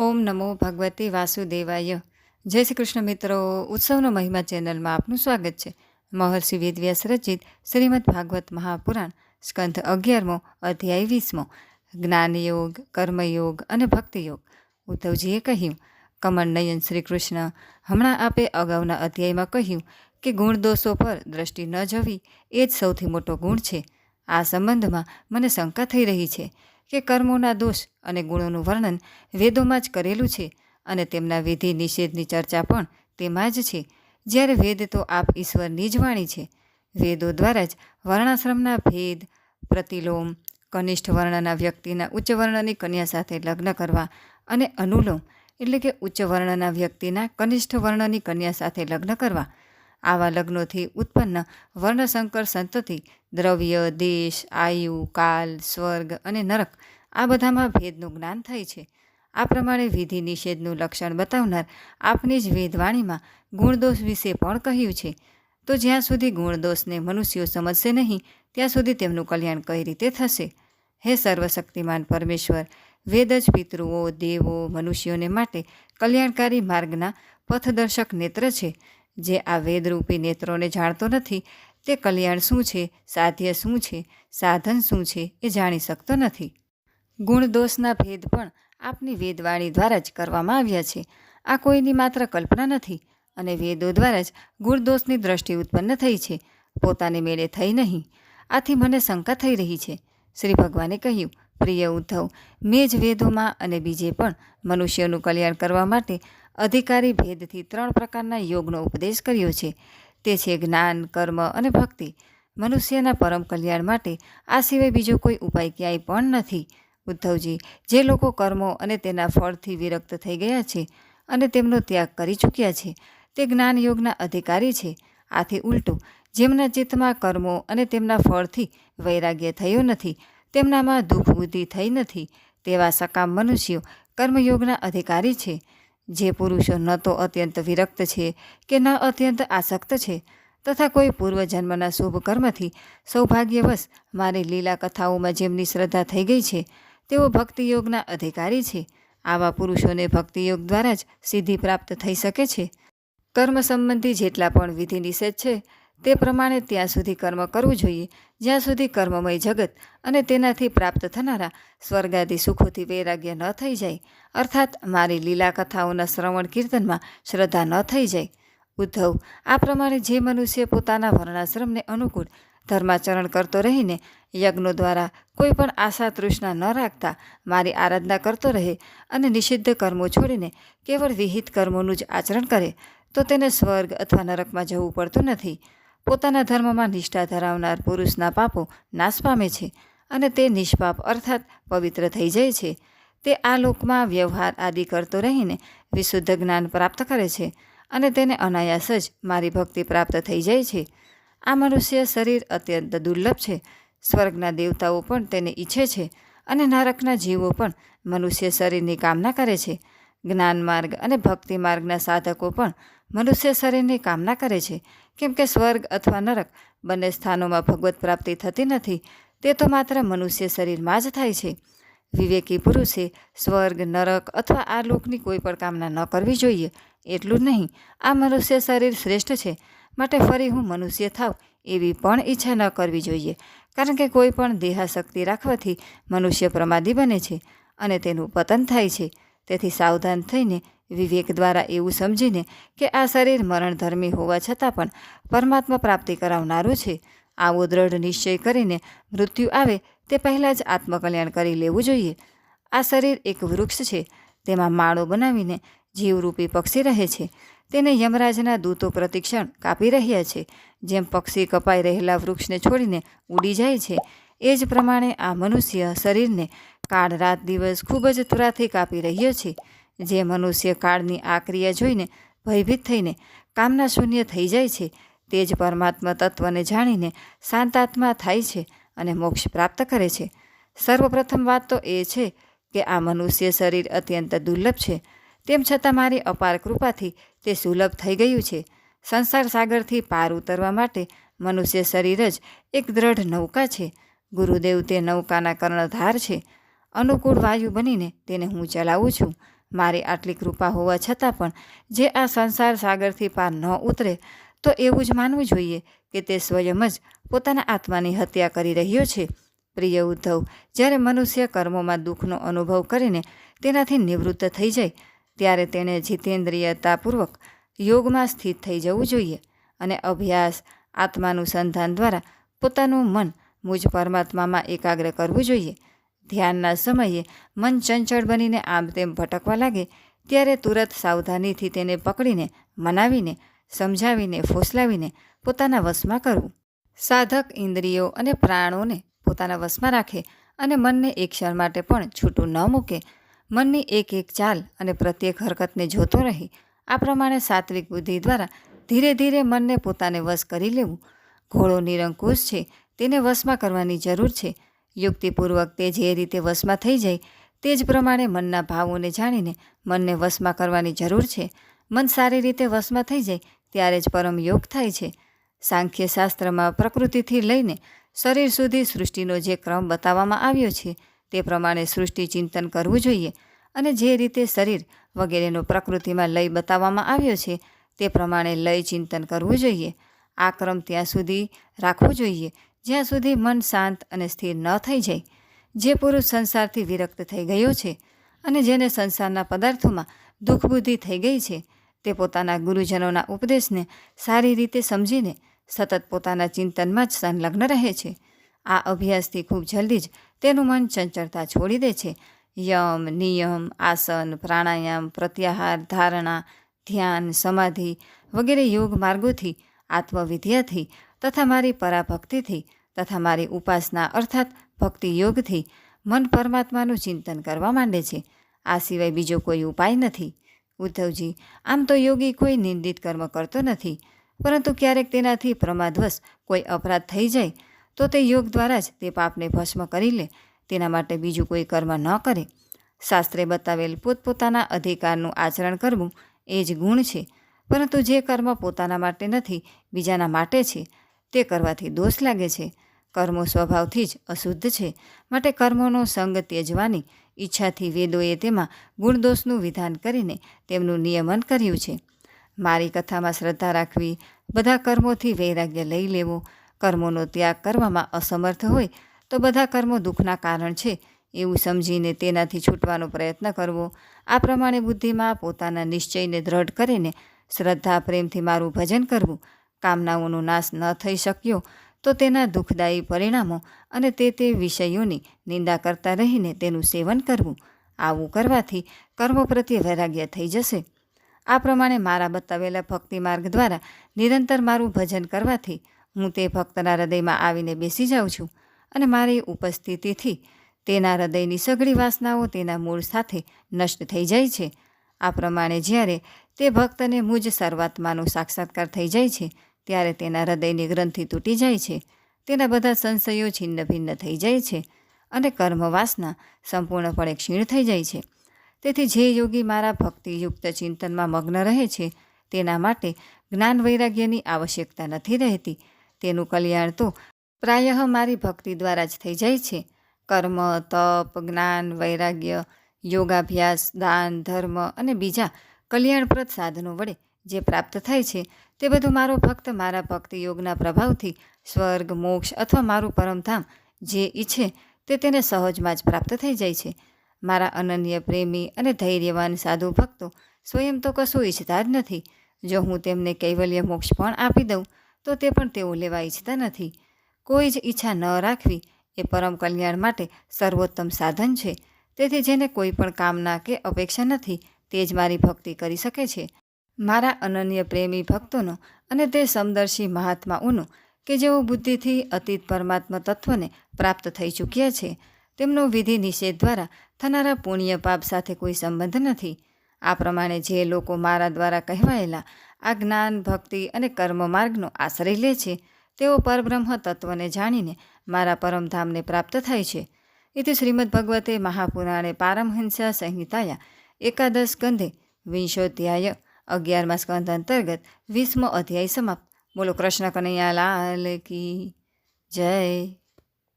ઓમ નમો ભગવતે વાસુદેવાય. જય શ્રી કૃષ્ણ મિત્રો, ઉત્સવનો મહિમા ચેનલમાં આપનું સ્વાગત છે. મહર્ષિ વેદવ્યાસ રચિત શ્રીમદ ભાગવત મહાપુરાણ સ્કંધ અગિયારમો અધ્યાય વીસમો. જ્ઞાનયોગ, કર્મયોગ અને ભક્તિયોગ. ઉદ્ધવજીએ કહ્યું, કમળ નયન શ્રી કૃષ્ણ, હમણાં આપે અગાઉના અધ્યાયમાં કહ્યું કે ગુણ દોષો પર દ્રષ્ટિ ન જવી, એ જ સૌથી મોટો ગુણ છે. આ સંબંધમાં મને શંકા થઈ રહી છે. કે કર્મોના દોષ અને ગુણોનું વર્ણન વેદોમાં જ કરેલું છે અને તેમના વિધિ નિષેધની ચર્ચા પણ તેમાં જ છે. જ્યારે વેદ તો આપ ઈશ્વરની જ વાણી છે. વેદો દ્વારા જ વર્ણાશ્રમના ભેદ, પ્રતિલોમ, કનિષ્ઠ વર્ણના વ્યક્તિના ઉચ્ચ વર્ણની કન્યા સાથે લગ્ન કરવા અને અનુલોમ, એટલે કે ઉચ્ચ વર્ણના વ્યક્તિના કનિષ્ઠ વર્ણની કન્યા સાથે લગ્ન કરવા આવા લગ્નોથી ઉત્પન્ન વર્ણશંકર સંતતિ, દ્રવ્ય, દેશ, આયુ, કાલ, સ્વર્ગ અને નરક, આ બધામાં ભેદનું જ્ઞાન થાય છે. આ પ્રમાણે વિધિ નિષેધનું લક્ષણ બતાવનાર આપની જ વેદવાણીમાં ગુણદોષ વિશે પણ કહ્યું છે. તો જ્યાં સુધી ગુણદોષને મનુષ્યો સમજશે નહીં, ત્યાં સુધી તેમનું કલ્યાણ કઈ રીતે થશે? હે સર્વશક્તિમાન પરમેશ્વર, વેદ જ પિતૃઓ, દેવો, મનુષ્યોને માટે કલ્યાણકારી માર્ગના પથદર્શક નેત્ર છે. જે આ વેદરૂપી નેત્રોને જાણતો નથી, તે કલ્યાણ શું છે, સાધ્ય શું છે, સાધન શું છે એ જાણી શકતો નથી. ગુણ દોષના ભેદ પણ આપની વેદવાણી દ્વારા જ કરવામાં આવ્યા છે. આ કોઈની માત્ર કલ્પના નથી અને વેદો દ્વારા જ ગુણ દોષની દ્રષ્ટિ ઉત્પન્ન થઈ છે. પોતાને મેળે થઈ નહીં. આથી મને શંકા થઈ રહી છે. શ્રી ભગવાને કહ્યું, પ્રિય ઉદ્ધવ, મેં જ વેદોમાં અને બીજે પણ મનુષ્યનું કલ્યાણ કરવા માટે અધિકારી ભેદથી ત્રણ પ્રકારના યોગનો ઉપદેશ કર્યો છે. તે છે જ્ઞાન, કર્મ અને ભક્તિ. મનુષ્યના પરમ કલ્યાણ માટે આ સિવાય બીજો કોઈ ઉપાય ક્યાંય પણ નથી. ઉદ્ધવજી, જે લોકો કર્મો અને તેના ફળથી વિરક્ત થઈ ગયા છે અને તેમનો ત્યાગ કરી ચૂક્યા છે, તે જ્ઞાન યોગના અધિકારી છે. આથી ઉલટું, જેમના ચિત્તમાં કર્મો અને તેમના ફળથી વૈરાગ્ય થયો નથી, તેમનામાં દુઃખ બુદ્ધિ થઈ નથી, તેવા સકામ મનુષ્યો કર્મયોગના અધિકારી છે. જે પુરુષો ન તો અત્યંત વિરક્ત છે કે ન અત્યંત આસક્ત છે, તથા કોઈ પૂર્વજન્મના શુભ કર્મથી સૌભાગ્યવશ મારી લીલા કથાઓમાં જેમની શ્રદ્ધા થઈ ગઈ છે, તેઓ ભક્તિયોગના અધિકારી છે. આવા પુરુષોને ભક્તિયોગ દ્વારા જ સિદ્ધિ પ્રાપ્ત થઈ શકે છે. કર્મ સંબંધી જેટલા પણ વિધિ નિષેધ છે તે પ્રમાણે ત્યાં સુધી કર્મ કરવું જોઈએ. જ્યાં સુધી કર્મમય જગત અને તેનાથી પ્રાપ્ત થનારા સ્વર્ગાદી સુખોથી વૈરાગ્ય ન થઈ જાય, અર્થાત મારી લીલા કથાઓના શ્રવણ કીર્તનમાં શ્રદ્ધા ન થઈ જાય. ઉદ્ધવ, આ પ્રમાણે જે મનુષ્ય પોતાના વર્ણાશ્રમને અનુકૂળ ધર્માચરણ કરતો રહીને યજ્ઞો દ્વારા કોઈ પણ આશા તૃષ્ણા ન રાખતા મારી આરાધના કરતો રહે અને નિષિદ્ધ કર્મો છોડીને કેવળ વિહિત કર્મોનું જ આચરણ કરે, તો તેને સ્વર્ગ અથવા નરકમાં જવું પડતું નથી. પોતાના ધર્મમાં નિષ્ઠા ધરાવનાર પુરુષના પાપો નાશ પામે છે અને તે નિષ્પાપ અર્થાત પવિત્ર થઈ જાય છે. તે આ લોકમાં વ્યવહાર આદિ કરતો રહીને વિશુદ્ધ જ્ઞાન પ્રાપ્ત કરે છે અને તેને અનાયાસ જ મારી ભક્તિ પ્રાપ્ત થઈ જાય છે. આ મનુષ્ય શરીર અત્યંત દુર્લભ છે. સ્વર્ગના દેવતાઓ પણ તેને ઈચ્છે છે અને નારકના જીવો પણ મનુષ્ય શરીરની કામના કરે છે. જ્ઞાન માર્ગ અને ભક્તિ માર્ગના સાધકો પણ મનુષ્ય શરીરની કામના કરે છે. કેમ કે સ્વર્ગ અથવા નરક બંને સ્થાનોમાં ભગવત પ્રાપ્તિ થતી નથી, તે તો માત્ર મનુષ્ય શરીરમાં જ થાય છે. વિવેકી પુરુષે સ્વર્ગ, નરક અથવા આ લોકની કોઈ પણ કામના ન કરવી જોઈએ, એટલું જ નહીં. આ મનુષ્ય શરીર શ્રેષ્ઠ છે, માટે ફરી હું મનુષ્ય થાવ એવી પણ ઈચ્છા ન કરવી જોઈએ, કારણ કે કોઈ પણ દેહાશક્તિ રાખવાથી મનુષ્ય પ્રમાદી બને છે અને તેનું પતન થાય છે. તેથી સાવધાન થઈને વિવેક દ્વારા એવું સમજીને કે આ શરીર મરણધર્મી હોવા છતાં પણ પરમાત્મા પ્રાપ્તિ કરાવનારું છે. આવો દ્રઢ નિશ્ચય કરીને મૃત્યુ આવે તે પહેલાં જ આત્મકલ્યાણ કરી લેવું જોઈએ. આ શરીર એક વૃક્ષ છે. તેમાં માળો બનાવીને જીવરૂપી પક્ષી રહે છે. તેને યમરાજના દૂતો પ્રતિક્ષણ કાપી રહ્યા છે. જેમ પક્ષી કપાઈ રહેલા વૃક્ષને છોડીને ઉડી જાય છે. એ જ પ્રમાણે આ મનુષ્ય શરીરને કાળ રાત દિવસ ખૂબ જ તુરાથી કાપી રહ્યો છે. જે મનુષ્ય કાળની આ ક્રિયા જોઈને ભયભીત થઈને કામના શૂન્ય થઈ જાય છે, તે જ પરમાત્મા તત્વને જાણીને શાંતાત્મા થાય છે અને મોક્ષ પ્રાપ્ત કરે છે. સર્વપ્રથમ વાત તો એ છે કે આ મનુષ્ય શરીર અત્યંત દુર્લભ છે. તેમ છતાં મારી અપાર કૃપાથી તે સુલભ થઈ ગયું છે. સંસાર સાગરથી પાર ઉતરવા માટે મનુષ્ય શરીર જ એક દ્રઢ નૌકા છે. ગુરુદેવ તે નૌકાના કર્ણધાર છે. અનુકૂળ વાયુ બનીને તેને હું ચલાવું છું. મારી આટલી કૃપા હોવા છતાં પણ જે આ સંસાર સાગરથી પાર ન ઉતરે, તો એવું જ માનવું જોઈએ કે તે સ્વયં જ પોતાના આત્માની હત્યા કરી રહ્યો છે. પ્રિય ઉદ્ધવ, જ્યારે મનુષ્ય કર્મોમાં દુઃખનો અનુભવ કરીને તેનાથી નિવૃત્ત થઈ જાય, ત્યારે તેણે જીતેન્દ્રિયતાપૂર્વક યોગમાં સ્થિત થઈ જવું જોઈએ અને અભ્યાસ આત્માનું સંધાન દ્વારા પોતાનું મન મુજ પરમાત્મામાં એકાગ્ર કરવું જોઈએ. ધ્યાનના સમયે મન ચંચળ બનીને આમ તેમ ભટકવા લાગે, ત્યારે તુરત સાવધાનીથી તેને પકડીને, મનાવીને, સમજાવીને, ફોસલાવીને પોતાના વશમાં કરવું. સાધક ઇન્દ્રિયો અને પ્રાણોને પોતાના વશમાં રાખે અને મનને એક ક્ષણ માટે પણ છૂટું ન મૂકે. મનની એક એક ચાલ અને પ્રત્યેક હરકતને જોતો રહી. આ પ્રમાણે સાત્વિક બુદ્ધિ દ્વારા ધીરે ધીરે મનને પોતાને વશ કરી લેવું. ઘોડો નિરંકુશ છે તેને વશમાં કરવાની જરૂર છે. યુક્તિપૂર્વક તે જે રીતે વશમાં થઈ જાય, તે જ પ્રમાણે મનના ભાવોને જાણીને મનને વશમાં કરવાની જરૂર છે. મન સારી રીતે વશમાં થઈ જાય, ત્યારે જ પરમ યોગ થાય છે. સાંખ્ય શાસ્ત્રમાં પ્રકૃતિથી લઈને શરીર સુધી સૃષ્ટિનો જે ક્રમ બતાવવામાં આવ્યો છે, તે પ્રમાણે સૃષ્ટિ ચિંતન કરવું જોઈએ અને જે રીતે શરીર વગેરેનો પ્રકૃતિમાં લય બતાવવામાં આવ્યો છે, તે પ્રમાણે લય ચિંતન કરવું જોઈએ. આ ક્રમ ત્યાં સુધી રાખવો જોઈએ. જ્યાં સુધી મન શાંત અને સ્થિર ન થઈ જાય, જે પુરુષ સંસારથી વિરક્ત થઈ ગયો છે અને જેને સંસારના પદાર્થોમાં દુઃખબુદ્ધિ થઈ ગઈ છે, તે પોતાના ગુરુજનોના ઉપદેશને સારી રીતે સમજીને સતત પોતાના ચિંતનમાં જ સંલગ્ન રહે છે. આ અભ્યાસથી ખૂબ જલ્દી જ તેનું મન ચંચળતા છોડી દે છે. યમ, નિયમ, આસન, પ્રાણાયામ, પ્રત્યાહાર, ધારણા, ધ્યાન, સમાધિ વગેરે યોગ માર્ગોથી, આત્મવિદ્યાથી તથા મારી પરાભક્તિથી તથા મારી ઉપાસના અર્થાત ભક્તિ યોગથી મન પરમાત્માનું ચિંતન કરવા માંડે છે. આ સિવાય બીજો કોઈ ઉપાય નથી. ઉદ્ધવજી, આમ તો યોગી કોઈ નિંદિત કર્મ કરતો નથી, પરંતુ ક્યારેક તેનાથી પ્રમાદવશ કોઈ અપરાધ થઈ જાય, તો તે યોગ દ્વારા જ તે પાપને ભસ્મ કરી લે, તેના માટે બીજું કોઈ કર્મ ન કરે. શાસ્ત્રે બતાવેલ પોતપોતાના અધિકારનું આચરણ કરવું એ જ ગુણ છે, પરંતુ જે કર્મ પોતાના માટે નથી, બીજાના માટે છે તે કરવાથી દોષ લાગે છે. કર્મો સ્વભાવથી જ અશુદ્ધ છે. માટે કર્મોનો સંગ ત્યજવાની ઈચ્છાથી વેદોએ તેમાં ગુણદોષનું વિધાન કરીને તેમનું નિયમન કર્યું છે. મારી કથામાં શ્રદ્ધા રાખવી, બધા કર્મોથી વૈરાગ્ય લઈ લેવો, કર્મોનો ત્યાગ કરવામાં અસમર્થ હોય, તો બધા કર્મો દુઃખના કારણ છે. એવું સમજીને તેનાથી છૂટવાનો પ્રયત્ન કરવો. આ પ્રમાણે બુદ્ધિમાં પોતાના નિશ્ચયને દ્રઢ કરીને શ્રદ્ધા પ્રેમથી મારું ભજન કરવું કામનાઓનો નાશ ન થઈ શક્યો તો તેના દુઃખદાયી પરિણામો અને તે તે વિષયોની નિંદા કરતા રહીને તેનું સેવન કરવું. આવું કરવાથી કર્મો પ્રત્યે વૈરાગ્ય થઈ જશે. આ પ્રમાણે મારા બતાવેલા ભક્તિ માર્ગ દ્વારા નિરંતર મારું ભજન કરવાથી હું તે ભક્તના હૃદયમાં આવીને બેસી જાઉં છું અને મારી ઉપસ્થિતિથી તેના હૃદયની સઘળી વાસનાઓ તેના મૂળ સાથે નષ્ટ થઈ જાય છે. આ પ્રમાણે જ્યારે તે ભક્તને મુજ સર્વાત્માનો સાક્ષાત્કાર થઈ જાય છે ત્યારે તેના હૃદયની ગ્રંથિ તૂટી જાય છે. તેના બધા સંશયો છિન્ન ભિન્ન થઈ જાય છે અને કર્મવાસના સંપૂર્ણપણે ક્ષીણ થઈ જાય છે. તેથી જે યોગી મારા ભક્તિયુક્ત ચિંતનમાં મગ્ન રહે છે, તેના માટે જ્ઞાન વૈરાગ્યની આવશ્યકતા નથી રહેતી. તેનું કલ્યાણ તો પ્રાયઃ મારી ભક્તિ દ્વારા જ થઈ જાય છે. કર્મ, તપ, જ્ઞાન, વૈરાગ્ય, યોગાભ્યાસ, દાન, ધર્મ અને બીજા કલ્યાણપ્રદ સાધનો વડે જે પ્રાપ્ત થાય છે, તે બધું મારો ભક્ત મારા ભક્તિ યોગના પ્રભાવથી સ્વર્ગ, મોક્ષ અથવા મારું પરમધામ જે ઈચ્છે તે તેને સહજમાં જ પ્રાપ્ત થઈ જાય છે. મારા અનન્ય પ્રેમી અને ધૈર્યવાન સાધુ ભક્તો સ્વયં તો કશું ઈચ્છતા જ નથી. જો હું તેમને કૈવલ્ય મોક્ષ પણ આપી દઉં, તો તે પણ તેઓ લેવા ઈચ્છતા નથી. કોઈ જ ઈચ્છા ન રાખવી એ પરમ કલ્યાણ માટે સર્વોત્તમ સાધન છે. તેથી જેને કોઈ પણ કામના કે અપેક્ષા નથી, તે જ મારી ભક્તિ કરી શકે છે. મારા અનન્ય પ્રેમી ભક્તોનો અને તે સમદર્શી મહાત્માઓનો કે જેઓ બુદ્ધિથી અતીત પરમાત્મા તત્વને પ્રાપ્ત થઈ ચૂક્યા છે, તેમનો વિધિ નિષેધ દ્વારા થનારા પુણ્ય પાપ સાથે કોઈ સંબંધ નથી. આ પ્રમાણે જે લોકો મારા દ્વારા કહેવાયેલા આ જ્ઞાન, ભક્તિ અને કર્મ માર્ગનો આશ્રય લે છે, તેઓ પરબ્રહ્મ તત્વને જાણીને મારા પરમધામને પ્રાપ્ત થાય છે. એથી શ્રીમદ ભગવતે મહાપુરાણે પારમહંસ્યા સંહિતાયા એકાદશ ગંધે વિંશોધ્યાય અગિયારમા સ્કંદ અંતર્ગત વીસમો અધ્યાય સમાપ્ત. બોલો કૃષ્ણ કનૈયા લાલ કી જય.